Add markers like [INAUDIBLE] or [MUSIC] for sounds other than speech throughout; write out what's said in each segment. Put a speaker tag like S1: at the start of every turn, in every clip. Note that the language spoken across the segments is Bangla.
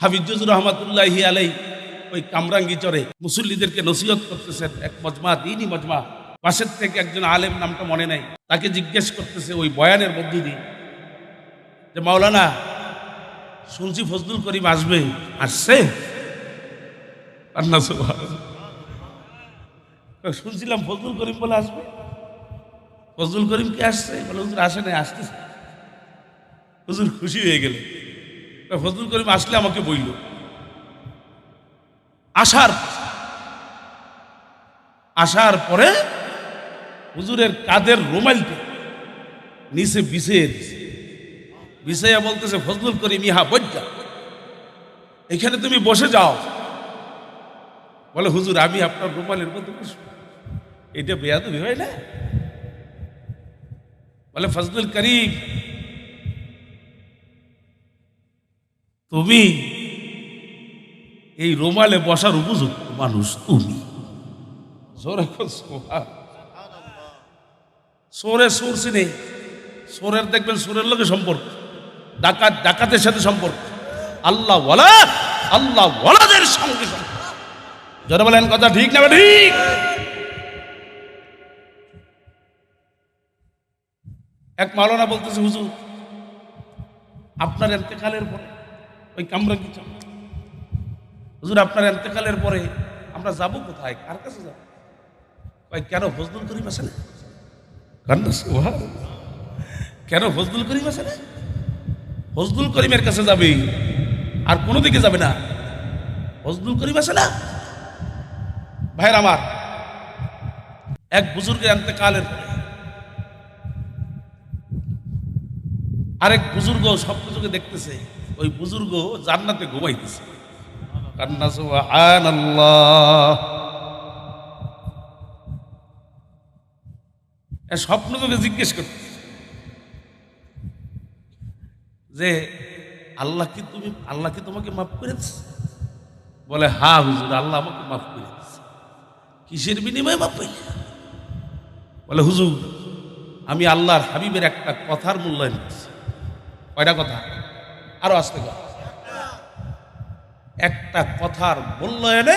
S1: হাফিজুর রহমতুল্লাহ আলাই ওই কামরাঙ্গি চরে মুসল্লিদেরকে নসিহত করতেছেন এক মজমা, দিনই মজমা। পাশের থেকে একজন আলেম, নামটা মনে নাই, তাকে জিজ্ঞেস করতেছে ওই বয়ানের মধ্য দিয়ে যে, মাওলানা, শুনছি ফজলুল করিম আসবে। আসছে? শুনছিলাম ফজলুল করিম বলে আসবে। ফজলুল করিম কি আসছে? বলে, হুজুর, আসে নাই, আসতেছে। হুজুর, খুশি হয়ে গেলে ফজলুল করিম আসলে আমাকে বইল। আসার আসার পরে হুজুরের কাদের রুমাইলটা নিচে দিছে। বিছাইয়া বলতেছে, ফজলুল করিম ইহা বজ্জা এখানে তুমি বসে যাও। বলে, হুজুর, আমি আপনার রুমালের মধ্যে বসবো। এটা বেয়াদবি, হয় না? বলে, ফজলুল করিম তুমি এই রোমালে বসার উপযুক্ত মানুষ তুমি। সোরে সোর চিনে। সোরের দেখবেন সোরের লোকে সম্পর্ক। ডাকাত ডাকাতের সাথে সম্পর্ক। আল্লাহ ওয়ালা আল্লাহ ওয়ালাদের সঙ্গে যারা বলেন কথা ঠিক না ঠিক এক মাওলানা বলতেছে হুজুর আপনার এতেকালের পরে ওই কামরা কি? হুজুর, আপনার এতেকালের পরে আমরা যাব কোথায়? কার কাছে যাব? ভাই কেন ফজলুল করিম আছে না কেন ফজলুল করিম আছে না ফজলুল করিমের কাছে যাবে, আর কোনো দিকে যাবে না। ফজলুল করিম আছে না? ভাইয়ের আমার, এক বুজুর্গের এতেকালের আরেক বুজুর্গ সব কিছুকে দেখতেছে। ওই বুজুর্গ জান্নাতে ঘুমাইতেছে। কান্না সুবহানাল্লাহ এ স্বপ্ন তোকে জিজ্ঞেস করতে যে আল্লাহ কি তুমি, আল্লাহ কি তোমাকে মাফ করেছে বলে, হা হুজুর, আল্লাহ আমাকে মাফ করে কিসের বিনিময়ে মাফ পাইলে বলে, হুজুর, আমি আল্লাহর হাবিবের একটা কথার মূল্যায়ন কয়টা কথা? আরও আসতে একটা কথার মূল্যায়নে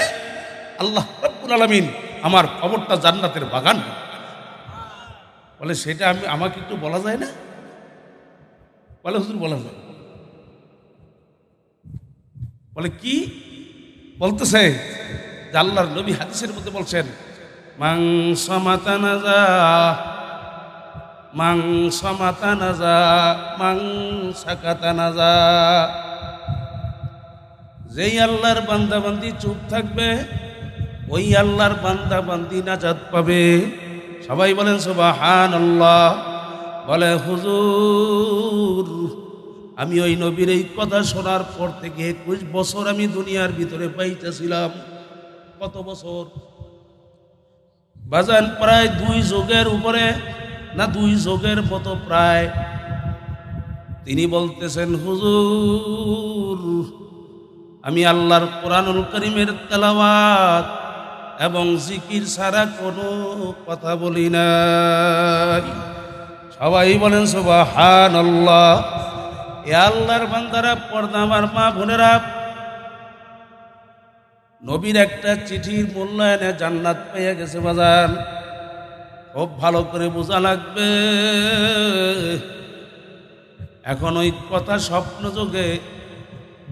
S1: আল্লাহ রব্বুল আলমিন আমার খবরটা জান্নাতের বাগান বলে, সেটা আমি, আমাকে একটু বলা যায় না? বলে, হুজুর, বলা যায় বলে, কি? বলতেছে যে, আল্লাহর নবী হাদিসের মধ্যে বলছেন মাং সমাতানাজা মাং সমাতানাজা না সাকাতানাজা যেই আল্লাহর বান্দাবান্দি চুপ থাকবে, ওই আল্লাহর বান্দাবান্দি নাজাত পাবে। সবাই বলেন সুবাহান আল্লাহ বলে, হুজুর, আমি ওই নবীর এই কথা শোনার পর থেকে একুশ বছর আমি দুনিয়ার ভিতরে পাইতেছিলাম। কত বছর? বাজান প্রায় দুই যুগের উপরে না দুই যোগের মতো প্রায়। তিনি বলতেছেন, হুজুর, আমি আল্লাহর কোরআনুল করিমের তেলাওয়াত এবং জিকির ছাড়া কোনো কথা বলি না সবাই বলেন সুবাহান আল্লাহ এ আল্লাহর বান্দারা পর্দা আমার মা বোনেরা, নবীর একটা চিঠির মূল্যায়নে জান্নাত পেয়ে গেছে বাজান। খুব ভালো করে বোঝা লাগবে। এখন ওই কথা স্বপ্ন যোগে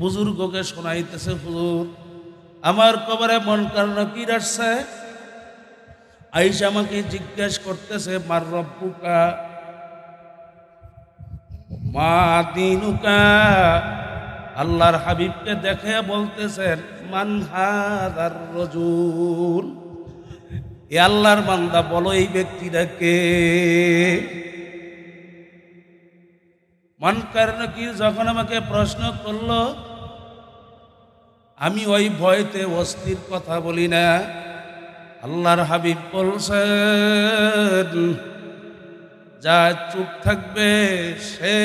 S1: বুজুর্গকে শোনাইতেছে হুজুর, আমার কবরে মন কারণ কি আসছে? আইসা আমাকে জিজ্ঞেস করতেছে, মার রব্বুকা? মা দিনুকা? আল্লাহর হাবিবকে দেখে বলতেছেন, মান হাদার রজুল। এ আল্লাহর বান্দা বলো, এই ব্যক্তিটাকে কারণ কি যখন আমাকে প্রশ্ন করল, আমি ওই ভয়তে অস্থির কথা বলি না। আল্লাহর হাবিব বলছেন, যা চুপ থাকবে, সে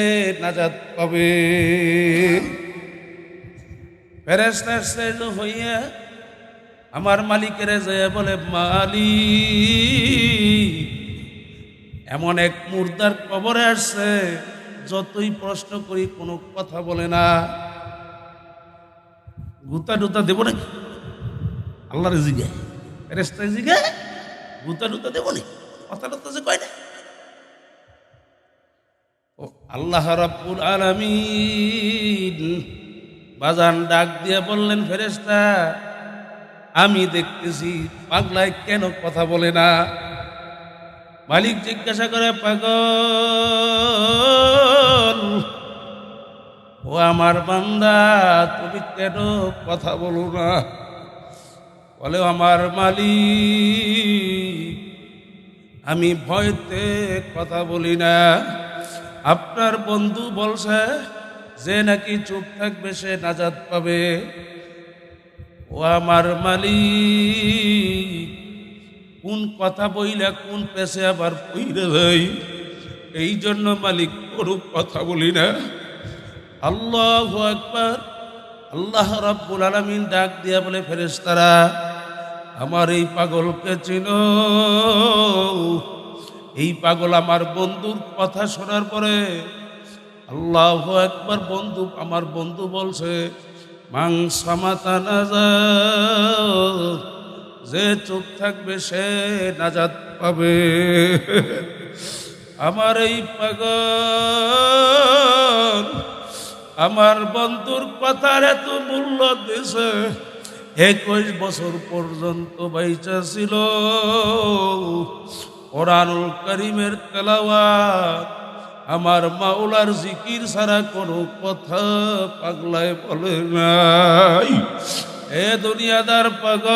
S1: নাজাত পাবে। শ্রেষ্ঠ হইয়া আমার মালিকের যে বলে, মালিক, এমন এক মুর্দার কবরে আসছে, যতই প্রশ্ন করি কোনো কথা বলে না। গুতা টুতা দেবো নাকি? আল্লাহরে জিগে রেস্তায় জিগে গুতা টুতা দেবো নাকি? কথা টুতা যে কয় না? ও আল্লাহ রাব্বুল আলামিন, বাজান ডাক দিয়ে বললেন, ফেরেশতা আমি দেখতেছি পাগলায় কেন কথা বলে না? মালিক জিজ্ঞাসা করে, পাগল, ও আমার বান্দা, তুমি কেন কথা বলো না? বলে, আমার মালিক, আমি ভয়তে কথা বলি না। আপনার বন্ধু বলছে, যে নাকি চুপ থাকবে সে নাজাদ পাবে। ও আমার মালিক, কোন কথা বইলা কোন পেশে আবার পইরে যাই? এই জন্য মালিক কোনো কথা বলি না। আল্লাহ আকবার, আল্লাহ রাব্বুল আলামিন ডাক দিয়া বলে, ফেরেশতারা, আমার এই পাগলকে চিন। এই পাগল আমার বন্ধুর কথা শোনার পরে, আল্লাহ একবার বন্ধু, আমার বন্ধু বলছে মাং সামাতা নাজাত যে চুপ থাকবে সে নাজাত পাবে। আমার এই পাগল, আমার বন্ধুর কথার এত মূল্য দিছে। একুশ বছর পর্যন্ত বাইচা ছিল। কোরআনুল করিমের তেলাওয়াত আমার মাওলার জিকির ছাড়া কোনো কথা পাগলায় বলে নাই। এ দুনিয়াদার পাগল।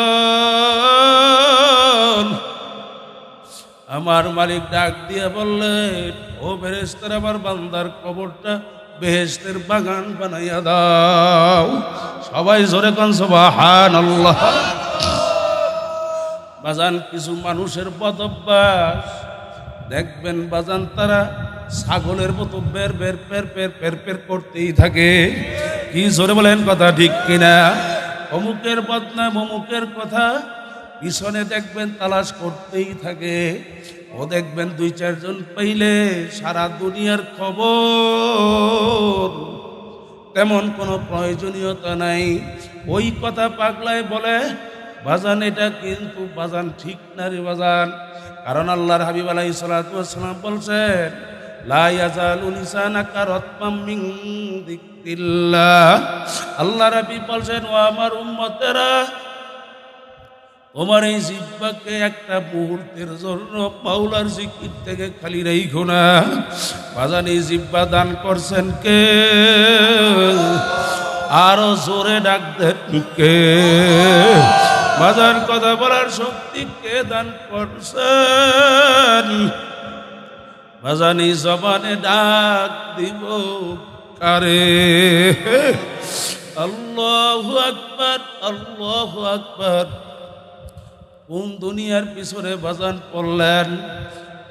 S1: আমার মালিক ডাক দিয়ে বললেন, ও বেরেস্তার আমার বান্দার কবরটা বেহেস্তের বাগান বানাইয়া দাও। সবাই জোরে কন হান আল্লাহ বাজান, কিছু মানুষের বদভ্যাস। দেখবেন বাজান, তারা ছাগলের মতো বের বের পের পের পের পের করতেই থাকে। কি জোরে বলেন কথা ঠিক কিনা? অমুকের বদনাম, অমুকের কথা পিছনে দেখবেন তালাশ করতেই থাকে। ও দেখবেন দুই, চারজন পাইলে সারা দুনিয়ার খবর। তেমন কোনো প্রয়োজনীয়তা নাই। ওই কথা পাগলায় বলে, বাজান, এটা কিন্তু বাজান ঠিক না রে বাজান। কারণ আল্লাহর হাবিব আলাই সালাম বলছেন আল্লাহ রাবি বলছেন, ও আমার উম্মতেরা, তোমার এই জিব্বাকে একটা মুহূর্তের জন্য পাউলার জিকির থেকে খালি রেখো না। বাজান জিব্বা দান করছেন কে? আরও জোরে ডাক কে? বাজার কথা বলার শক্তি কে দান করছেন? বাজানি জবানে ডাক দিব, কারে? আল্লাহ আকবার আল্লাহ আকবার। কোন দুনিয়ার পিছনে বাজান পড়লেন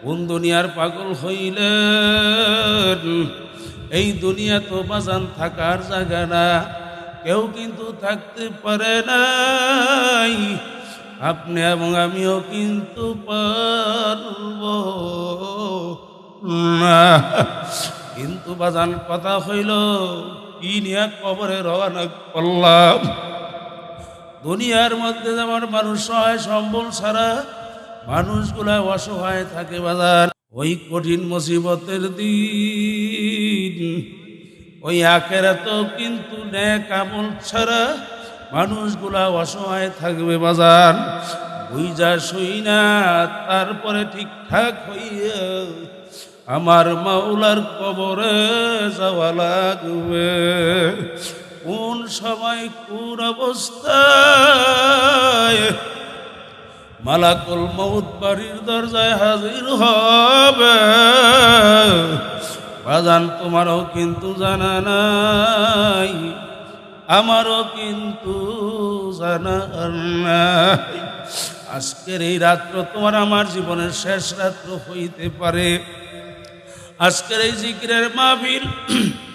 S1: কোন দুনিয়ার পাগল হইলেন? এই দুনিয়া তো বাজান থাকার জায়গা না, কেউ কিন্তু থাকতে পারে নাই। আপনি এবং আমিও কিন্তু পারব। কিন্তু বাজান কথা হইল কি নিয়ে কবরে রওনা করলাম। দুনিয়ার মধ্যে যেমন মানুষ সহায় সম্বল ছাড়া মানুষগুলা অসহায় থাকে বাজার ওই কঠিন মুসিবতের দিন, ওই আখেরা তো কিন্তু ন্যাক আমল ছাড়া মানুষগুলা অসহায় থাকবে বাজার বুঝা শুই না তারপরে ঠিকঠাক হইয়া আমার মাওলার কবরে যাওয়া লাগবে। কোন সময়, কোন অবস্থায় মালাকুল মৌত বাড়ির দরজায় হাজির হবে? বাজান তোমারও কিন্তু জানা নাই, আমারও কিন্তু জানা নাই। আজকের এই রাত্র তোমার আমার জীবনের শেষ রাত্র হইতে পারে। আজকের এই জিকিরের মাহফিল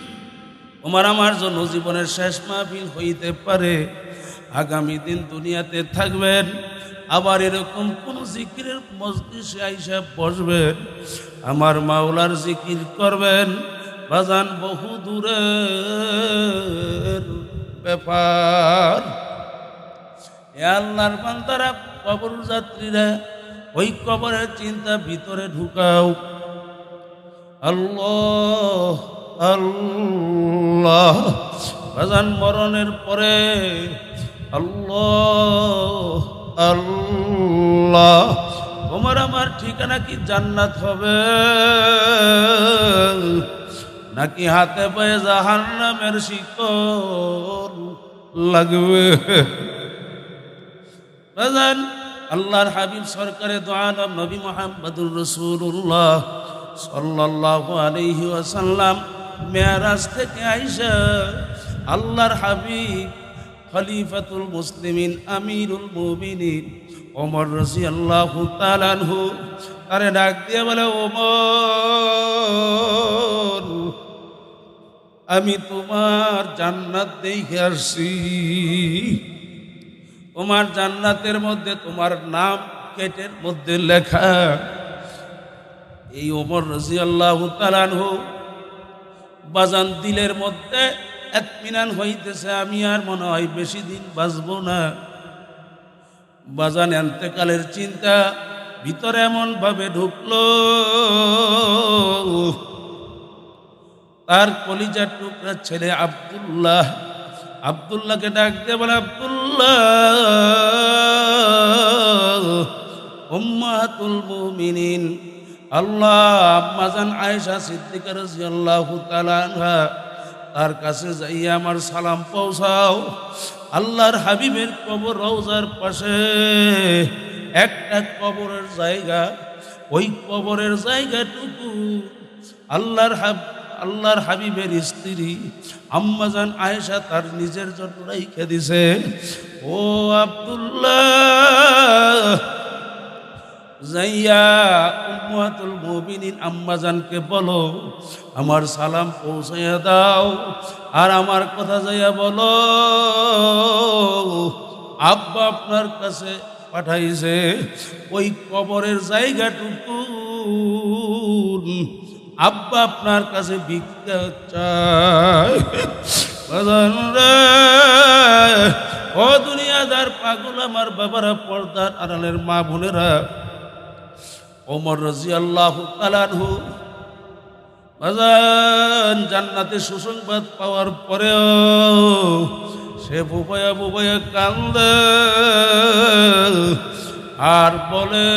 S1: [CLEARS THROAT] তোমার আমার জন্য জীবনের শেষ মাহফিল হইতে পারে। আগামী দিন দুনিয়াতে থাকবেন, আবার এরকম কোন জিকিরের মজলিসে আইসা বসবেন, আমার মাওলার জিকির করবেন, বাজান বহু দূরের ব্যাপার। এ আল্লাহর বান্দারা কবর যাত্রীরা ওই কবরের চিন্তা ভিতরে ঢুকাও। আল্লাহ আল্লাহ, বাজান মরণের পরে, আল্লাহ আল্লাহ, তোমার আমার ঠিকানা কি জান্নাত হবে? নাকি হাতে পায়ে জাহান নামের শিকল লাগবে? বাজান, আল্লাহর হাবিব সরকারে দোয়ানব নবী মোহাম্মদুর রসুল্লাহ সাল্লাল্লাহু আলাইহি ওয়াসাল্লাম। মেয়ারাজ থেকে আইসা আল্লাহর হাবিব খলিফাতুল মুসলিমিন, আমিরুল মুমিনিন ওমর রসি আল্লাহ তালানহু তারে ডাক দিয়ে বলে, ওমর, আমি তোমার জান্নাত দেখে আসছি। তোমার জান্নাতের মধ্যে তোমার নাম কেটের মধ্যে লেখা। এই ওমর রাজি আল্লাহ বাজান দিলের মধ্যে একমিনান হইতেছে, আমি আর মনে হয় বেশি দিন বাঁচব না। বাজান এন্তেকালের চিন্তা ভিতরে এমন ভাবে ঢুকলো। তার কলিজার টুকরা ছেলে আব্দুল্লাহ আব্দুল্লাহকে ডাকতে বলে, আব্দুল্লাহ মুমিনিন। আল্লাহ আম্মাজান আয়েশা সিদ্দিকা আনহা তার কাছে যাইয়া আমার সালাম পৌঁছাও। আল্লাহর হাবিবের কবর রওজার পাশে একটা কবরের জায়গা, ওই কবরের জায়গাটুকু আল্লাহর হাব আল্লাহর হাবিবের স্ত্রী আম্মাজান আয়েশা তার নিজের জন্য রাইখে দিছে। ও আব্দুল্লাহ, যাইয়া আম্মাজানকে বলো, আমার সালাম পৌঁছাইয়া দাও। আর আমার কথা যাইয়া বলো, আব্বা আপনার কাছে পাঠাইছে। ওই কবরের জায়গাটুকু আব্বা আপনার কাছে ভিক্ষা চায়। ও দুনিয়াদার পাগল আমার বাবারা পর্দার আড়ালের মা বোনেরা। ওমর রাজি আল্লাহ তালানহু বাজান, জান্নাতে সুসংবাদ পাওয়ার পরেও সে বুবায়া বুবায়া কান্দে। আর বলে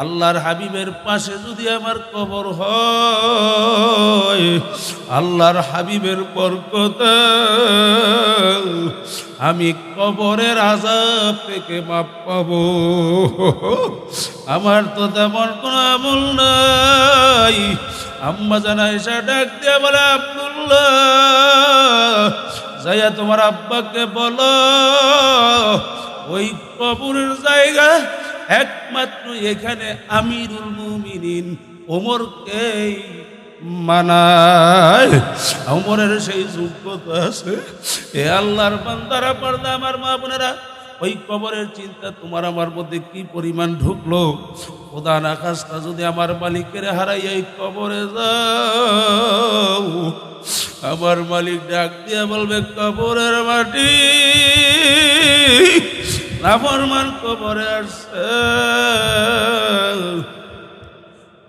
S1: আল্লাহর হাবিবের পাশে যদি আমার কবর হয়, আল্লাহর হাবিবের বরকতে আমি কবরের আজাব থেকে মাপ পাবো। আমার তো তেমন কোনো আমল নাই। আম্মা জানা এসে ডাক দিয়ে বলে, আব্দুল্লাহ, যাইয়া তোমার আব্বাকে বলো, ওই কবরের জায়গা একমাত্র এখানে আমিরুল মুমিনিন ওমরকেই মানায়। ওমরের সেই যোগ্যতা আছে। এ আল্লাহর বান্দারা, পর্দা আমার মা বোনেরা, ওই কবরের চিন্তা তোমার আমার মধ্যে কি পরিমাণ ঢুকলো? প্রধান আকাশটা যদি আমার মালিকের হারাই এই কবরে যাও। আমার মালিক ডাক দিয়ে বলবে, কবরের মাটি নাফরমান কবরে আসছে।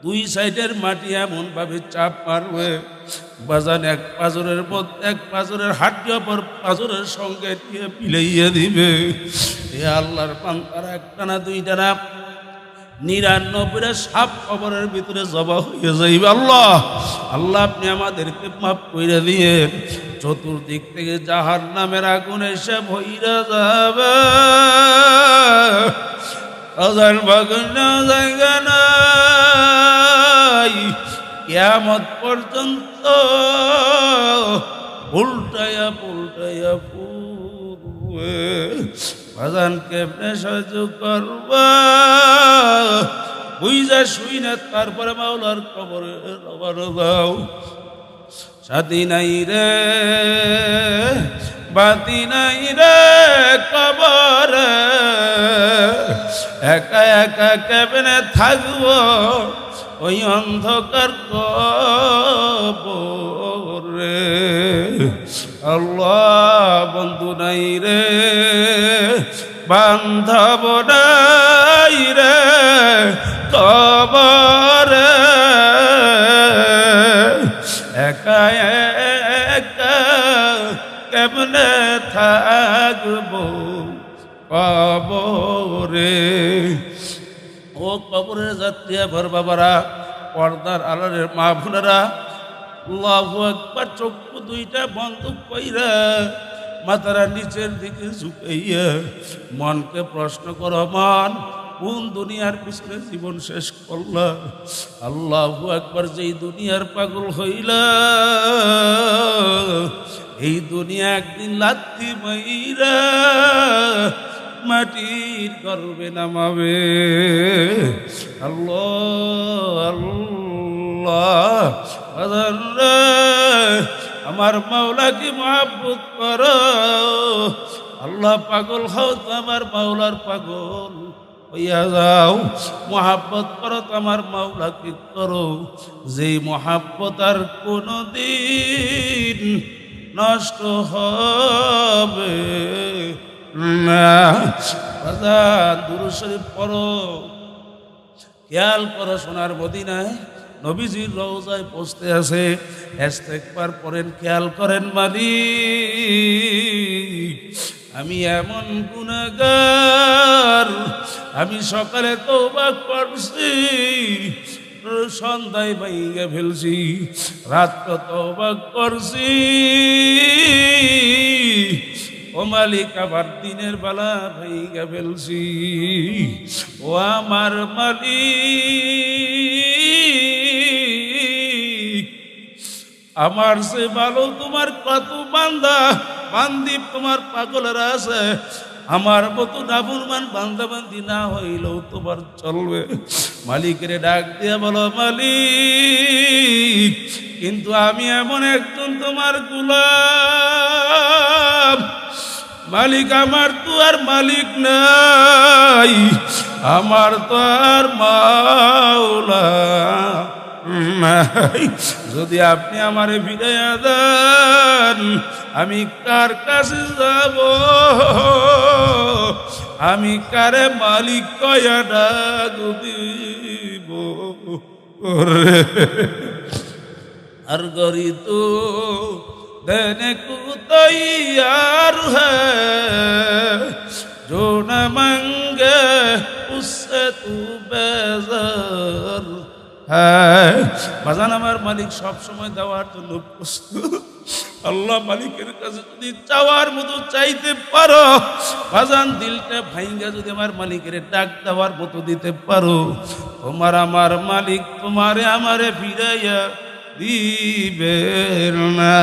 S1: দুই সাইডের মাটি এমন ভাবে চাপ মারবে। বাজান এক মধ্যে এক পাজরের হাড্ডি অপর পাজরের সঙ্গে দিয়ে পিলাইয়া দিবে। এ আল্লাহর পান্তারা একটা না দুইটা না নিরানব্বইটা সাপ কবরের ভিতরে জবা হয়ে যাইবে। আল্লাহ আল্লাহ আপনি আমাদেরকে মাফ করে দিয়ে চতুর্দিক থেকে জাহার নামের আগুন এসে ভইরা যাবে। হাজার বাগুন জায়গা নাই। কেয়ামত পর্যন্ত উল্টাইয়া উল্টাইয়া পূর্বে বাজান কেমনে সহ্য করবা? বুঝা শুই না, তারপরে মাওলার কবরে রবার দাও। সাথী নাই রে, বাতি নাই রে কবর। একা একা কেমনে থাকব? ওই অন্ধকার কবরে। আল্লাহ বন্ধু নাই রে, বান্ধব নাই রে। কেমনে থাকব কবরে ও কবরের যাত্রী ভর বাবারা পর্দার আলোরের মা বোনেরা আল্লাহু একবার চক্ষু দুইটা বন্ধ কইরা মাথারা নিচের দিকে ঝুঁকাইয়া মনকে প্রশ্ন কর মন কোন দুনিয়ার পিছনে জীবন শেষ করলা আল্লাহু একবার যেই দুনিয়ার পাগল হইলা এই দুনিয়া একদিন লাত্তি মাইরা মাটির গর্বে নামাবে। আল্লাহ আল্লাহ আমার মাওলাকে মহাব্বত করো। আল্লাহ পাগল হও তো আমার মাওলার পাগল। হইয়া যাও, মহাব্বত করো আমার মাওলাকে করো। যেই মহাব্বত আর কোনো দিন নষ্ট হবে। না বাজার দুরু শরীফ পড়ো। খেয়াল করো সোনার মদিনায় নবীজির রওজায় পৌঁছতে আছে। একবার পড়েন, খেয়াল করেন মালিক আমি এমন গুণাগার আমি সকালে তওবা করছি। সন্ধ্যায় বাইগে ফেলছি, রাত্র তওবা করছি। ও মালিক আবার দিনের বেলা ভাইগা ফেলছি। ও আমার মালিক, আমার সে ভালো তোমার কত বান্দা? বান্দি তোমার পাগলেরা আছে। আমার মতো নাবুরমান বান্দা বান্দি না হইলেও তোমার চলবে। মালিকের ডাক দিয়ে বলো, মালিক, কিন্তু আমি এমন একজন তোমার গুলাম। মালিক আমার তো আর মালিক নাই, আমার তো আর মাওলা। [LAUGHS] যদি আপনি আমারে ফিরাইয়া দেন আমি কার কাছে যাব আমি কারে মালিক কয়া ডাক দিব ওরে हर गरी तो देने को तैयार है जो न मांगे उससे तू बेजार হ্যাঁ। বাজান আমার মালিক সব সময় দেওয়ার জন্য প্রস্তুত। আল্লাহ মালিকের কাছে যদি চাওয়ার মতো চাইতে পারো, বাজান দিলটা ভাইঙ্গা যদি আমার মালিকের ডাক দেওয়ার মতো দিতে পারো, তোমার আমার মালিক তোমারে আমারে ফিরাইয়া দিবে না।